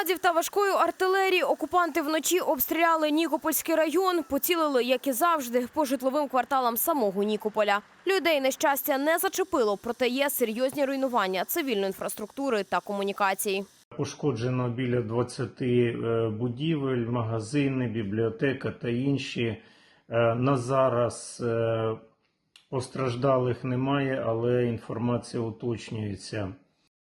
градів та важкої артилерії окупанти вночі обстріляли Нікопольський район, поцілили, як і завжди, по житловим кварталам самого Нікополя. Людей нещастя не зачепило, проте є серйозні руйнування цивільної інфраструктури та комунікацій. Пошкоджено біля 20 е, будівель, магазини, бібліотека та інші. Е, На зараз е, постраждалих немає, але інформація уточнюється.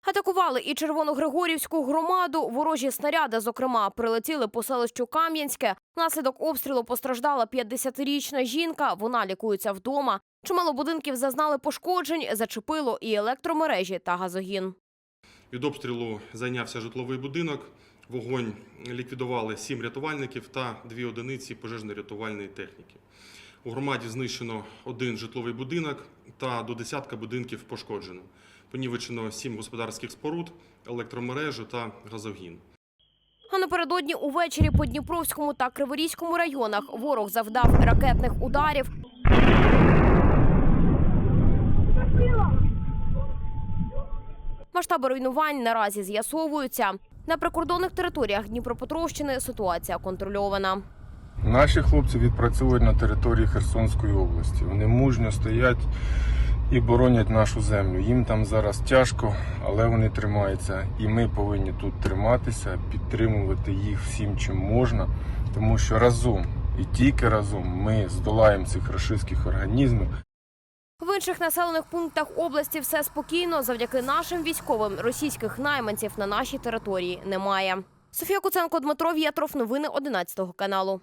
Атакували і Червоногригорівську громаду. Ворожі снаряди, зокрема, прилетіли по селищу Кам'янське. Внаслідок обстрілу постраждала 50-річна жінка. Вона лікується вдома. Чимало будинків зазнали пошкоджень, зачепило і електромережі та газогін. Від обстрілу зайнявся житловий будинок. Вогонь ліквідували сім рятувальників та дві одиниці пожежно-рятувальної техніки. У громаді знищено один житловий будинок та до десятка будинків пошкоджено. Понівечено сім господарських споруд, електромережу та газогін. А напередодні увечері по Дніпровському та Криворізькому районах ворог завдав ракетних ударів. Масштаби руйнувань наразі з'ясовуються. На прикордонних територіях Дніпропетровщини ситуація контрольована. Наші хлопці відпрацьовують на території Херсонської області. Вони мужньо стоять і боронять нашу землю. Їм там зараз тяжко, але вони тримаються. І ми повинні тут триматися, підтримувати їх всім, чим можна, тому що разом і тільки разом ми здолаємо цих рашистських організмів. В інших населених пунктах області все спокійно. Завдяки нашим військовим російських найманців на нашій території немає. Софія Куценко, Дмитро В'єтров. Новини 11 каналу.